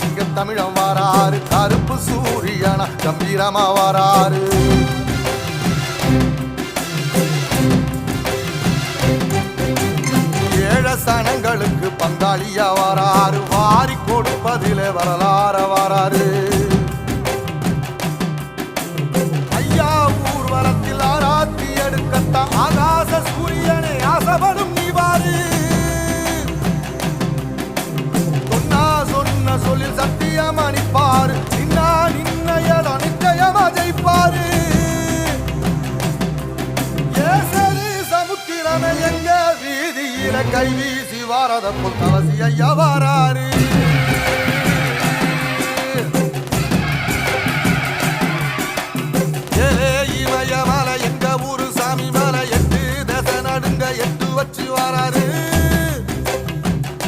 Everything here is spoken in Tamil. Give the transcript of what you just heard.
சிங்கம் தமிழம் வராரு கருப்பு சூரியனா கம்பீரமா வராரு ஏழ சனங்களுக்கு பங்காளியா வராரு வாரி கொடுப்பதிலே வரலாறு கைவீசி வாரதப்புள் கவசி ஐயா வாராரு. இமய மலை எங்க ஊரு சாமி மலை எட்டு தசை நடுங்க எட்டு வச்சு வாராரு.